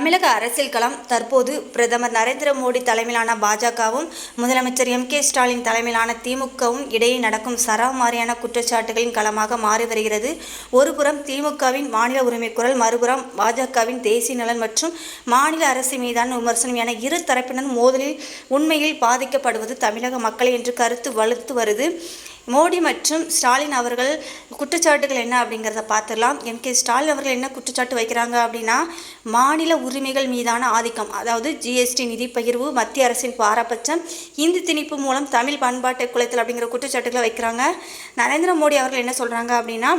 தமிழக அரசியல் களம் தற்போது பிரதமர் நரேந்திர மோடி தலைமையிலான பாஜகவும் முதலமைச்சர் எம் கே ஸ்டாலின் தலைமையிலான திமுகவும் இடையே நடக்கும் சராமாரியான குற்றச்சாட்டுகளின் களமாக மாறி வருகிறது. ஒருபுறம் திமுகவின் மாநில உரிமை குரல் மறுபுறம் பாஜகவின் தேசிய நலன் மற்றும் மாநில அரசு மீதான விமர்சனம் என இரு தரப்பினரும் மோதலில் உண்மையில் பாதிக்கப்படுவது தமிழக மக்களை என்று கருத்து வலுத்து வருது. மோடி மற்றும் ஸ்டாலின் அவர்கள் குற்றச்சாட்டுகள் என்ன அப்படிங்கிறத பார்த்துடலாம். எம். கே. ஸ்டாலின் அவர்கள் என்ன குற்றச்சாட்டு வைக்கிறாங்க அப்படின்னா மாநில உரிமைகள் மீதான ஆதிக்கம் அதாவது ஜிஎஸ்டி நிதி பகிர்வு மத்திய அரசின் பாரபட்சம் இந்தி திணிப்பு மூலம் தமிழ் பண்பாட்டை குலைத்தல் அப்படிங்கிற குற்றச்சாட்டுகளை வைக்கிறாங்க. நரேந்திர மோடி அவர்கள் என்ன சொல்கிறாங்க அப்படின்னா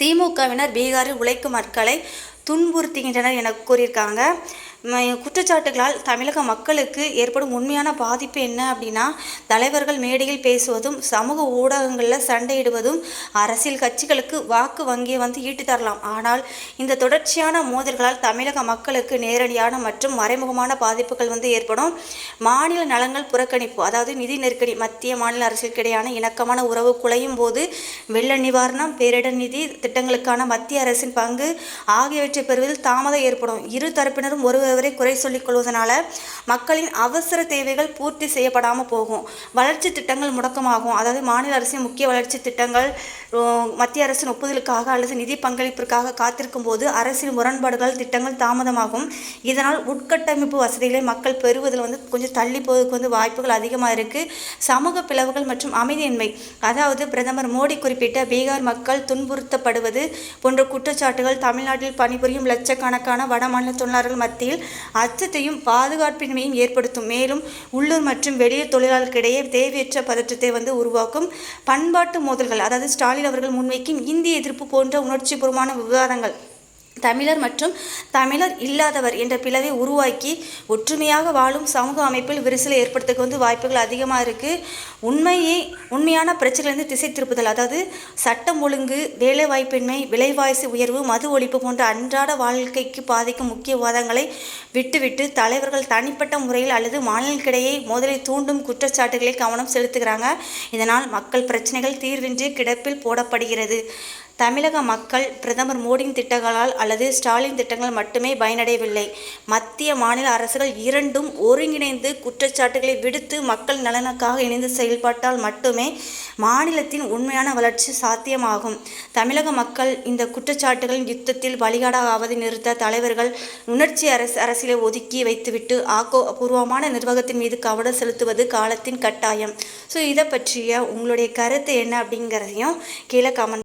திமுகவினர் பீகாரில் உழைக்கும் மக்களை துன்புறுத்துகின்றனர் என கூறியிருக்காங்க. குற்றச்சாட்டுகளால் தமிழக மக்களுக்கு ஏற்படும் உண்மையான பாதிப்பு என்ன அப்படின்னா தலைவர்கள் மேடையில் பேசுவதும் சமூக ஊடகங்களில் சண்டையிடுவதும் அரசியல் கட்சிகளுக்கு வாக்கு வங்கியை வந்து ஈட்டி தரலாம். ஆனால் இந்த தொடர்ச்சியான மோதல்களால் தமிழக மக்களுக்கு நேரடியான மற்றும் மறைமுகமான பாதிப்புகள் வந்து ஏற்படும். மாநில நலங்கள் புறக்கணிப்பு அதாவது நிதி நெருக்கடி மத்திய மாநில அரசுக்கிடையான இணக்கமான உறவு குலையும் போது வெள்ள நிவாரணம் பேரிடர் நிதி திட்டங்களுக்கான மத்திய அரசின் பங்கு ஆகியவற்றை பெறுவதில் தாமதம் ஏற்படும். இரு தரப்பினரும் ஒருவர் குறை சொல்லிக் கொள்வதனால மக்களின் அவசர தேவைகள் பூர்த்தி செய்யப்படாமல் போகும். வளர்ச்சி திட்டங்கள் முடக்கமாகும். அதாவது மாநில அரசின் முக்கிய வளர்ச்சி திட்டங்கள் மத்திய அரசின் ஒப்புதலுக்காக அல்லது நிதி பங்களிப்பிற்காக காத்திருக்கும் போது அரசின் முரண்பாடுகள் திட்டங்கள் தாமதமாகும். இதனால் உட்கட்டமைப்பு வசதிகளை மக்கள் பெறுவதில் வந்து கொஞ்சம் தள்ளி போவதற்கு வந்து வாய்ப்புகள் அதிகமாக இருக்குது சமூக பிளவுகள் மற்றும் அமைதியின்மை. அதாவது பிரதமர் மோடி குறிப்பிட்ட பீகார் மக்கள் துன்புறுத்தப்படுவது போன்ற குற்றச்சாட்டுகள் தமிழ்நாட்டில் பணிபுரியும் லட்சக்கணக்கான வட மாநில தொழிலாளர்கள் மத்தியில் அச்சத்தையும் பாதுகாப்பின்மையும் ஏற்படுத்தும். மேலும் உள்ளூர் மற்றும் வெளியூர் தொழிலாளர்களிடையே தேவையற்ற பதற்றத்தை வந்து உருவாக்கும் பண்பாட்டு மோதல்கள் அதாவது ஸ்டாலின் அவர்கள் முன்வைக்கும் இந்திய எதிர்ப்பு போன்ற உணர்ச்சிபூர்வமான விவாதங்கள். தமிழர் மற்றும் தமிழர் இல்லாதவர் என்ற பிளவை உருவாக்கி ஒற்றுமையாக வாழும் சமூக அமைப்பில் விரிசலை ஏற்படுத்துக்கு வந்து வாய்ப்புகள் அதிகமாக இருக்குது உண்மையே உண்மையான பிரச்சனையிலிருந்து திசை திருப்புதல் அதாவது சட்டம் ஒழுங்கு வேலைவாய்ப்பின்மை விலைவாசி உயர்வு மது ஒழிப்பு போன்ற அன்றாட வாழ்க்கைக்கு பாதிக்கும் முக்கிய வாதங்களை விட்டுவிட்டு தலைவர்கள் தனிப்பட்ட முறையில் அல்லது மாநிலங்களிடையே மோதலை தூண்டும் குற்றச்சாட்டுகளை கவனம் செலுத்துகிறாங்க. இதனால் மக்கள் பிரச்சனைகள் தீர்வின்றி கிடப்பில் போடப்படுகிறது. தமிழக மக்கள் பிரதமர் மோடியின் திட்டங்களால் அல்லது ஸ்டாலின் திட்டங்கள் மட்டுமே பயனடையவில்லை. மத்திய மாநில அரசுகள் இரண்டும் ஒருங்கிணைந்து குற்றச்சாட்டுகளை விடுத்து மக்கள் நலனுக்காக இணைந்து செயல்பட்டால் மட்டுமே மாநிலத்தின் உண்மையான வளர்ச்சி சாத்தியமாகும். தமிழக மக்கள் இந்த குற்றச்சாட்டுகளின் யுத்தத்தில் பலிகாடாவதை நிறுத்த தலைவர்கள் உணர்ச்சி அரசு அரசியலை ஒதுக்கி வைத்துவிட்டு ஆக்கப்பூர்வமான நிர்வாகத்தின் மீது கவனம் செலுத்துவது காலத்தின் கட்டாயம். ஸோ இதை பற்றிய உங்களுடைய கருத்து என்ன அப்படிங்கிறதையும் கீழே கமெண்ட்